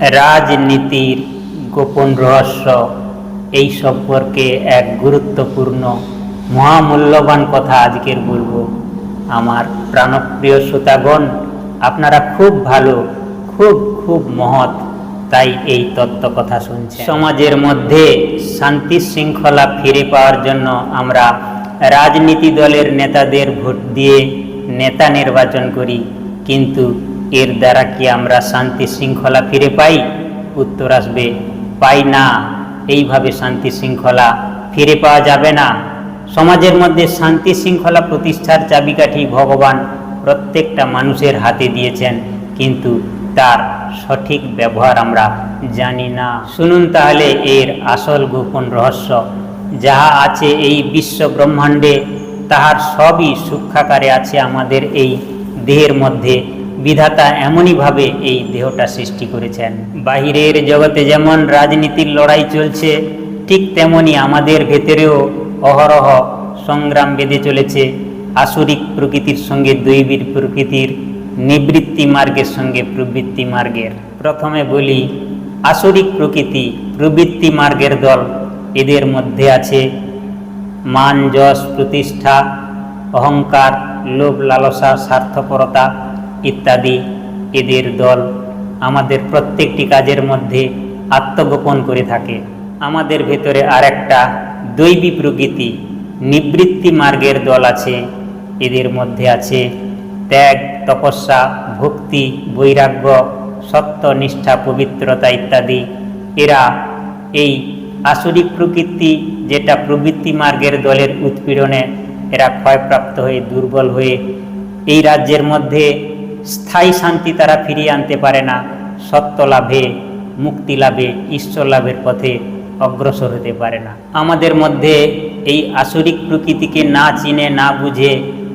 রাজনীতির গোপন রহস্য এই সম্পর্কে এক গুরুত্বপূর্ণ, মহামূল্যবান কথা আজকের বলব। আমার প্রাণপ্রিয় শ্রোতাগণ, আপনারা খুব ভালো, খুব খুব মহৎ তাই এই তত্ত্ব কথা শুনছেন। সমাজের মধ্যে শান্তি শৃঙ্খলা ফিরে পাওয়ার জন্য আমরা রাজনীতি দলের নেতাদের ভোট দিয়ে নেতা নির্বাচন করি। কিন্তু এর দ্বারা কি আমরা শান্তি শৃঙ্খলা ফিরে পাই? উত্তর আসবে, পাই না। এইভাবে শান্তি শৃঙ্খলা ফিরে পাওয়া যাবে না। সমাজের মধ্যে শান্তি শৃঙ্খলা প্রতিষ্ঠার চাবিকাঠি ভগবান প্রত্যেকটা মানুষের হাতে দিয়েছেন, কিন্তু তার সঠিক ব্যবহার আমরা জানি না। শুনুন তাহলে এর আসল গোপন রহস্য। যাহা আছে এই বিশ্ব ব্রহ্মাণ্ডে, তাহার সবই সূক্ষাকারে আছে আমাদের এই দেহের মধ্যে। বিধাতা এমনইভাবে এই দেহটা সৃষ্টি করেছেন। বাহিরের জগতে যেমন রাজনীতির লড়াই চলছে, ঠিক তেমনি আমাদের ভেতরেও অহরহ সংগ্রাম বেঁধে চলেছে। আসরিক প্রকৃতির সঙ্গে দৈবীর প্রকৃতির নিবৃত্তি মার্গের সঙ্গে প্রবৃত্তি মার্গের। প্রথমে বলি, আসরিক প্রকৃতি, প্রবৃত্তি মার্গের দল এদের মধ্যে আছে। মান, যশ, প্রতিষ্ঠা, অহংকার, লোভ, লালসা, স্বার্থপরতা ইত্যাদি। এদের দল আমাদের প্রত্যেকটি কাজের মধ্যে আত্মগোপন করে থাকে। আমাদের ভেতরে আরেকটা দৈবী প্রকৃতি নিবৃত্তি মার্গের দল আছে। এদের মধ্যে আছে ত্যাগ, তপস্যা, ভক্তি, বৈরাগ্য, সত্য, নিষ্ঠা, পবিত্রতা ইত্যাদি। এরা এই আসরিক প্রকৃতি যেটা প্রবৃত্তি মার্গের দলের উৎপীড়নে এরা ক্ষয়প্রাপ্ত হয়ে দুর্বল হয়ে এই রাজ্যের মধ্যে স্থায়ী শান্তি তারা ফিরিয়ে আনতে পারে না। সত্য লাভে, মুক্তি লাভে, ঈশ্বর লাভের পথে অগ্রসর হতে পারে না। আমাদের মধ্যে এই আসরিক প্রকৃতিকে না চিনে, না বুঝে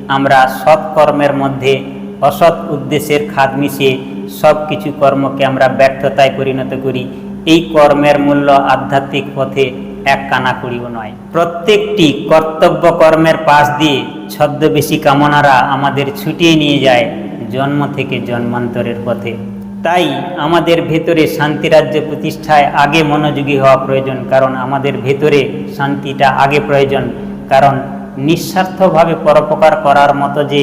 আমরা সৎ কর্মের মধ্যে, অসৎ উদ্দেশ্যের খাদ মিশিয়ে সব কিছু কর্মকে আমরা ব্যর্থতায় পরিণত করি। এই কর্মের মূল্য আধ্যাত্মিক পথে এক কানাকুড়িও নয়। প্রত্যেকটি কর্তব্য কর্মের পাশ দিয়ে ছদ্মবেশী কামনারা আমাদের ছুটিয়ে নিয়ে যায়। জন্ম থেকে জন্মান্তরের পথে। তাই আমাদের ভেতরে শান্তিরাজ্য প্রতিষ্ঠায় আগে মনোযোগী হওয়া প্রয়োজন, কারণ আমাদের ভেতরে শান্তিটা আগে প্রয়োজন। কারণ নিঃস্বার্থভাবে পরোপকার করার মতো যে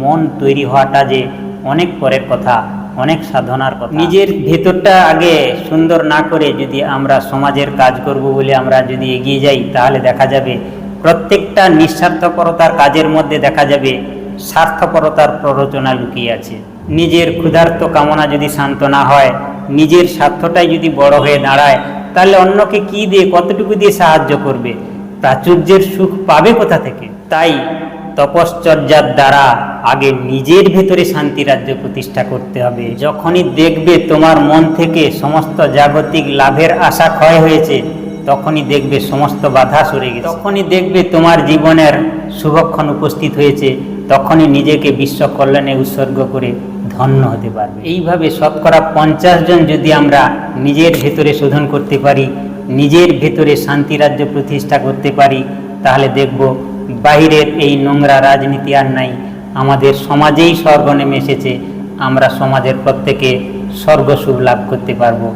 মন তৈরি হওয়াটা যে অনেক পরের কথা, অনেক সাধনার কথা। নিজের ভেতরটা আগে সুন্দর না করে যদি আমরা সমাজের কাজ করব বলে আমরা যদি এগিয়ে যাই, তাহলে দেখা যাবে প্রত্যেকটা নিঃস্বার্থপরতার কাজের মধ্যে দেখা যাবে স্বার্থপরতার প্ররোচনা লুকিয়ে আছে। নিজের ক্ষুধার্ত কামনা যদি শান্ত না হয়, নিজের স্বার্থটাই যদি বড় হয়ে দাঁড়ায়, তাহলে অন্যকে কি দিয়ে, কতটুকু দিয়ে সাহায্য করবে? প্রাচুর্যের সুখ পাবে কোথা থেকে? তাই তপশ্চর্যার দ্বারা আগে নিজের ভেতরে শান্তি রাজ্য প্রতিষ্ঠা করতে হবে। যখনই দেখবে তোমার মন থেকে সমস্ত জাগতিক লাভের আশা ক্ষয় হয়েছে, তখনই দেখবে সমস্ত বাধা সরে গেছে। তখনই দেখবে তোমার জীবনের শুভক্ষণ উপস্থিত হয়েছে। তখনই নিজেকে বিশ্ব কল্যাণে উৎসর্গ করে ধন্য হতে পারবে। এইভাবে শতকরা পঞ্চাশ জন যদি আমরা নিজের ভেতরে শোধন করতে পারি, নিজের ভেতরে শান্তি রাজ্য প্রতিষ্ঠা করতে পারি, তাহলে দেখব বাহিরের এই নোংরা রাজনীতি আর নাই। আমাদের সমাজেই স্বর্গ নেমে এসেছে। আমরা সমাজের প্রত্যেকে স্বর্গ শুভ লাভ করতে পারব।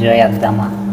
জয় আদামা